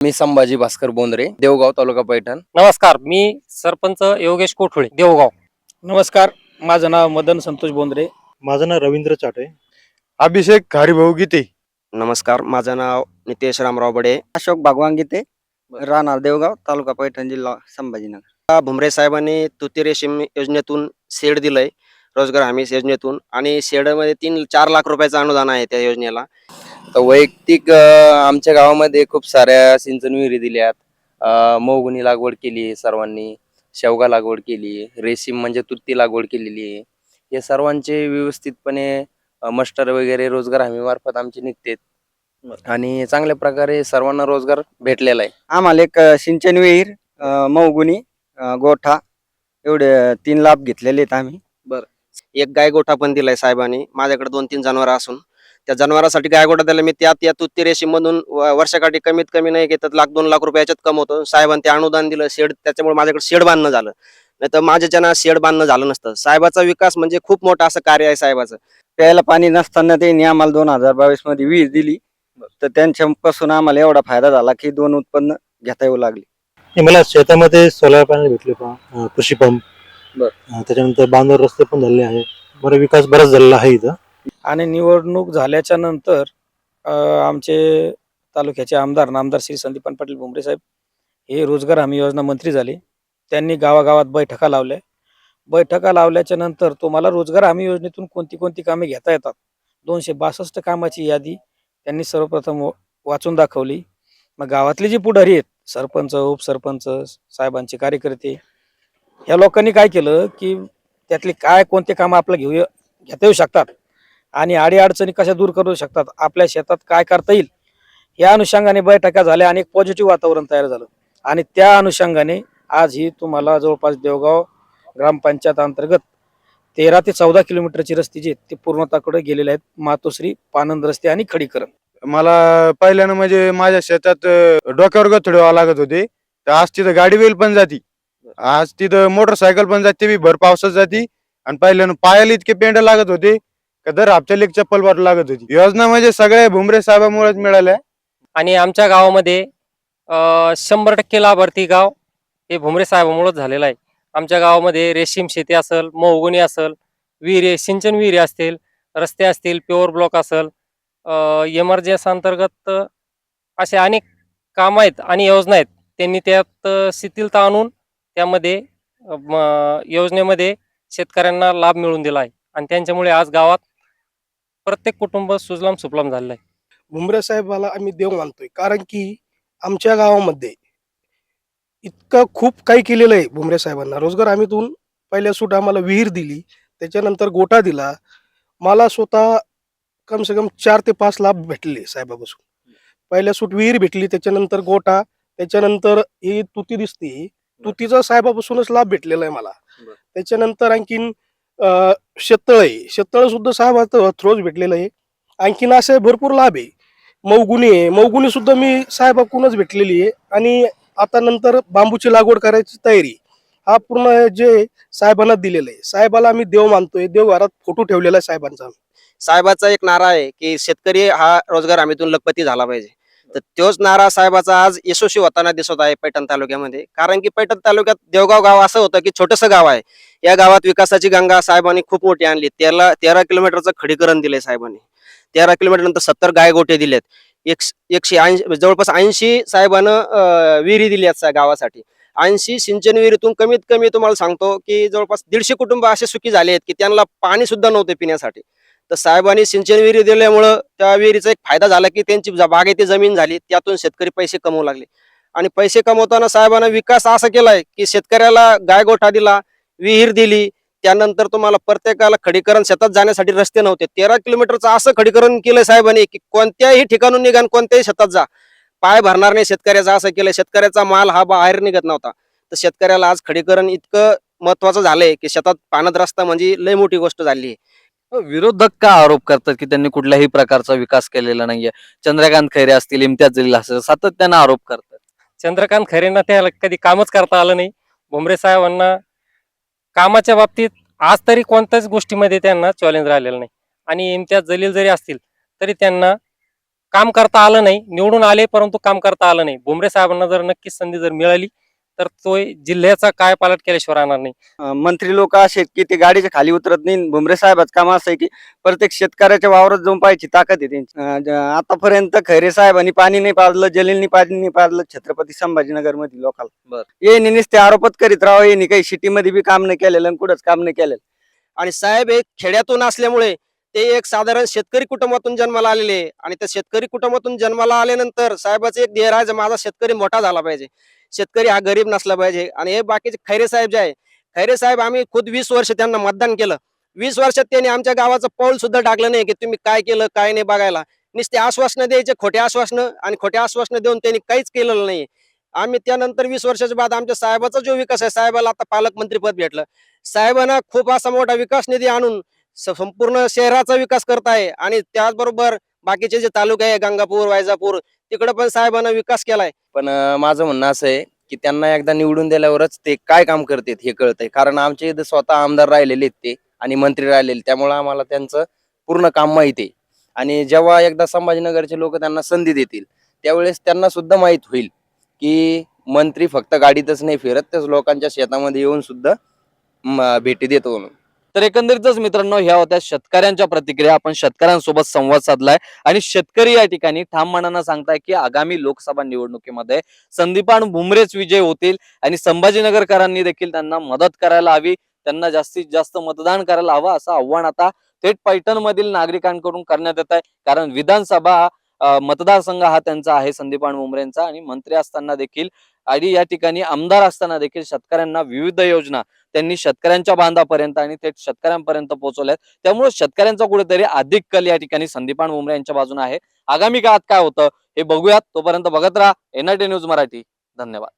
मी संभाजी भास्कर बोंद्रे देवगाव तालुका पैठण. नमस्कार मी सरपंच योगेश कोठुळे देवगाव. नमस्कार माझं नाव मदन संतोष बोंद्रे. माझं नाव रवींद्र चाटे. अभिषेक हरिभाऊ गीते. नमस्कार माझं नाव नितेश रामराव बडे. अशोक भगवान गीते राहणार देवगाव तालुका पैठण जिल्हा संभाजीनगर. भुमरे साहेबांनी तुती रेशीम योजनेतून शेड दिलंय रोजगार हमी योजनेतून. आणि शेडमध्ये तीन चार लाख रुपयाचं अनुदान आहे त्या योजनेला. तर वैयक्तिक अं, आमच्या गावामध्ये खूप साऱ्या सिंचन विहिरी दिल्यात अं, मोहगुनी लागवड केली आहे सर्वांनी शेवगा लागवड केली रेशीम म्हणजे तुत्ती लागवड केलेली आहे. हे सर्वांचे व्यवस्थितपणे मस्टर वगैरे रोजगार हमी मार्फत आमचे निघतेत. आणि चांगल्या प्रकारे सर्वांना रोजगार भेटलेला आहे. आम्हाला एक अ, सिंचन विहीर अ, मौगुनी अ, गोठा एवढे अ, तीन लाभ घेतलेले आहेत आम्ही. बर. एक गाय गोठा पण दिलाय साहेबांनी. माझ्याकडे दोन तीन जनावर असून. त्या जनावरांसाठी गाय गोठा दिला. मी त्यात या तुत्ती रेशीम मधून वर्षाकाठी कमीत कमी नाही घेतात लाख दोन लाख रुपये याच्यात कमवतो. साहेबांनी ते अनुदान दिलं शेड त्याच्यामुळे माझ्याकडे शेड बांधणं झालं. नाही तर माझ्याच्यानं शेड बांधणं झालं नसतं. साहेबाचा विकास म्हणजे खूप मोठं असं कार्य आहे साहेबाचं. प्यायला पाणी नसताना त्यांनी आम्हाला दोन हजार बावीसमध्ये विहीर दिली. तर त्यांच्यापासून आम्हाला एवढा फायदा झाला की दोन उत्पन्न घेता येऊ लागले. हे मला शेतामध्ये सोलार पॅनल भेटले कृषी पंप त्याच्यानंतर बांधवर रस्ते पण झालेले आहे बरं विकास बराच झालेला आहे इथं. आणि निवडणूक झाल्याच्यानंतर आमचे तालुक्याचे आमदार नामदार श्री संदीपान पाटील भुमरे साहेब हे रोजगार हमी योजना मंत्री झाले. त्यांनी गावागावात बैठका लावल्या. बैठका लावल्याच्या नंतर तुम्हाला रोजगार हमी योजनेतून कोणती कोणती कामे घेता येतात? दोनशे बासष्ट कामाची यादी त्यांनी सर्वप्रथम व- वाचून दाखवली. मग गावातले जे पुढारी आहेत सरपंच उपसरपंच साहेबांचे कार्यकर्ते ह्या लोकांनी काय केलं की त्यातले काय कोणते कामं आपलं घेऊ घेता येऊ शकतात? आणि अडीअडचणी कशा दूर करू शकतात आपल्या शेतात काय करता येईल या अनुषंगाने बैठका झाल्या आणि एक पॉझिटिव्ह वातावरण तयार झालं. आणि त्या अनुषंगाने आज ही तुम्हाला जवळपास देवगाव ग्रामपंचायत अंतर्गत तेरा ते चौदा किलोमीटरची रस्ते जी ते पूर्णताकडे गेलेले आहेत मातोश्री पानंद रस्ते आणि खडीकरण. मला पहिल्यानं म्हणजे माझ्या शेतात अं, डोक्यावर गथडे व्हावं लागत होते. तर आज तिथं गाडी बैल पण जाती. आज तिथं मोटरसायकल पण जाते बी भर पावसात जाती. आणि पहिल्यानं पायाला इतके पेंड लागत होते. का दर हप्त्याला एक चप्पल वाटू लागत होती. योजना म्हणजे सगळ्या भुमरे साहेबामुळेच मिळाल्या. आणि आमच्या गावामध्ये शंभर टक्के लाभार्थी गाव हे भुमरे साहेबामुळेच झालेलं आहे. आमच्या गावामध्ये रेशीम शेती असेल मौगुणी असेल विहिरी सिंचन विहिरी असतील रस्ते असतील प्युअर ब्लॉक असेल एमर्जन्स अंतर्गत असे अनेक कामं आहेत आणि योजना आहेत. त्यांनी त्यात शिथिलता आणून त्यामध्ये म, योजनेमध्ये शेतकऱ्यांना लाभ मिळवून दिला आहे. आणि त्यांच्यामुळे आज गावात प्रत्येक कुटुंब सुजलाम सुफलाम झालेलं आहे भुमरे साहेबाला आम्ही देव मानतोय. कारण की आमच्या गावामध्ये इतकं खूप काही केलेलं आहे भुमरे साहेबांना. रोजगार हमीतून पहिल्या सूट आम्हाला विहीर दिली. त्याच्यानंतर गोटा दिला. मला स्वतः कम से कम चार ते पाच लाभ भेटले साहेबापासून. पहिल्या सूट विहीर भेटली त्याच्यानंतर गोटा त्याच्यानंतर ही तुती दिसते. तुतीचा साहेबापासूनच लाभ भेटलेला आहे मला. त्याच्यानंतर आणखीन शेततळ. आहे शेततळ सुद्धा साहेबाचं थ्रोज भेटलेलं आहे. आणखीन असे भरपूर लाभ आहे. मौगुणी आहे. मौगुणी सुद्धा मी साहेबाकडूनच भेटलेली आहे. आणि आता नंतर बांबूची लागवड करायची तयारी. हा पूर्ण जे साहेबांना दिलेलं आहे. साहेबाला आम्ही देव मानतोय. देवघरात फोटो ठेवलेला आहे साहेबांचा. साहेबाचा एक नारा आहे की शेतकरी हा रोजगार हमीतून लखपती झाला पाहिजे. तर तोच नारा साहेबाचा आज यशस्वी होताना दिसत आहे पैठण तालुक्यामध्ये. कारण की पैठण तालुक्यात देवगाव गाव असं होतं की छोटंसं गाव आहे. या गावात विकासाची गंगा साहेबांनी खूप मोठी आणली. त्याला तेरा किलोमीटरचं खडीकरण दिले साहेबांनी. तेरा किलोमीटर नंतर सत्तर गायगोटे दिलेत. एक एकशे ऐंशी जवळपास ऐंशी साहेबानं विहिरी दिली आहेत गावासाठी. ऐंशी सिंचन विहिरीतून कमीत कमी तुम्हाला सांगतो की जवळपास दीडशे कुटुंब असे सुखी झाले आहेत की त्यांना पाणी सुद्धा नव्हते पिण्यासाठी. तर साहेबांनी सिंचन विहिरी दिल्यामुळं त्या विहिरीचा एक फायदा झाला की त्यांची ज- बागेती जमीन झाली त्यातून शेतकरी पैसे कमवू लागले. आणि पैसे कमवताना साहेबांना विकास असा केलाय की शेतकऱ्याला गायगोठा दिला विहीर दिली. त्यानंतर तुम्हाला प्रत्येकाला खडीकरण शेतात जाण्यासाठी रस्ते नव्हते. तेरा किलोमीटरचं असं खडीकरण केलंय साहेबांनी की कोणत्याही ठिकाणून निघा आणि कोणत्याही शेतात जा. पाय भरणार नाही शेतकऱ्याचा असं केलंय. शेतकऱ्याचा माल हा बाहेर निघत नव्हता. तर शेतकऱ्याला आज खडीकरण इतकं महत्वाचं झालंय की शेतात पाण्यात रस्ता म्हणजे लय मोठी गोष्ट झाली आहे. विरोधक का आरोप करतात की त्यांनी कुठल्याही प्रकारचा विकास केलेला नाहीये? चंद्रकांत खैरे असतील इम्तियाज जलील असतील सातत्यानं आरोप करतात. चंद्रकांत खरेंना त्याला कधी कामच करता आलं नाही. भुमरे साहेबांना कामाच्या बाबतीत आज तरी कोणत्याच गोष्टीमध्ये त्यांना चॅलेंज राहिलेलं नाही. आणि इम्तियाज जलील जरी असतील तरी त्यांना काम करता आलं नाही. निवडून आले परंतु काम करता आलं नाही. बुमरे साहेबांना जर नक्कीच संधी जर मिळाली तर तो जिल्ह्याचा काय पालट केल्याशिवाय राहणार नाही. मंत्री लोक असे की ते गाडीच्या खाली उतरत नाही. भुमरे साहेबाचं काम असं आहे की प्रत्येक शेतकऱ्याच्या वावरात जाऊन पाहायची ताकद आहे त्यांची. आतापर्यंत खैरे साहेबांनी पाणी नाही पाजलं जलीलनी पाणी नाही पाजलं छत्रपती संभाजीनगरमध्ये लोकांना. बर. ये नुसते आरोपच करीत राहावं ये काही सिटीमध्ये बी काम नाही केलेलं कुठंच काम नाही केलेलं. आणि साहेब एक खेड्यातून असल्यामुळे ते एक साधारण शेतकरी कुटुंबातून जन्माला आलेले. आणि त्या शेतकरी कुटुंबातून जन्माला आल्यानंतर साहेबाचं एक ध्येय राहायचं माझा शेतकरी मोठा झाला पाहिजे. शेतकरी हा गरीब नसला पाहिजे. आणि हे बाकीचे खैरे साहेब जे आहे खैरे साहेब आम्ही खुद वीस वर्ष त्यांना मतदान केलं. वीस वर्षात त्यांनी आमच्या गावाचं पाऊल सुद्धा टाकलं नाही की तुम्ही काय केलं काय नाही बघायला. नुसते आश्वासनं द्यायचे खोटे आश्वासनं आणि खोटे आश्वासनं देऊन त्यांनी काहीच केलेलं नाही. आम्ही त्यानंतर वीस वर्षाच्या बाद आमच्या साहेबाचा जो विकास आहे साहेबाला आता पालकमंत्री पद भेटलं. साहेबांना खूप असा मोठा विकास निधी आणून संपूर्ण शहराचा विकास करत आहे आणि त्याचबरोबर बाकीचे जे तालुके आहे गंगापूर वायजापूर तिकडे पण साहेबांना विकास केलाय. पण माझं म्हणणं असं आहे की त्यांना एकदा निवडून दिल्यावरच ते काय काम करतात हे कळतंय. कारण आमच्या इथं स्वतः आमदार राहिलेले आहेत ते आणि मंत्री राहिलेले त्यामुळे आम्हाला त्यांचं पूर्ण काम माहिती आहे. आणि जेव्हा एकदा संभाजीनगरचे लोक त्यांना संधी देतील त्यावेळेस त्यांना सुद्धा माहीत होईल की मंत्री फक्त गाडीतच नाही फिरत त्याच लोकांच्या शेतामध्ये येऊन सुद्धा भेटी देतो म्हणून. तर एकंदरीतच मित्रांनो ह्या होत्या शेतकऱ्यांच्या प्रतिक्रिया. आपण शेतकऱ्यांसोबत संवाद साधलाय. आणि शेतकरी या ठिकाणी ठाम मनानं सांगताय की आगामी लोकसभा निवडणुकीमध्ये संदीपान भुमरेच विजय होतील आणि संभाजीनगरकरांनी देखील त्यांना मदत करायला हवी त्यांना जास्तीत जास्त मतदान करायला हवं असं आव्हान आता थेट पैठण मधील नागरिकांकडून करण्यात येत आहे. कारण विधानसभा मतदारसंघ हा त्यांचा आहे संदीपान भुमरेंचा आणि मंत्री असताना देखील आणि या ठिकाणी आमदार असताना देखील शेतकऱ्यांना विविध योजना त्यांनी शेतकऱ्यांच्या बांधापर्यंत आणि थेट शेतकऱ्यांपर्यंत पोहोचवल्यात. त्यामुळे शेतकऱ्यांचा कुठेतरी अधिक कल या ठिकाणी संदीपान मुंबरे यांच्या बाजूने आहे. आगामी काळात काय होतं हे बघूयात. तोपर्यंत बघत राहा. NRT news Marathi. धन्यवाद.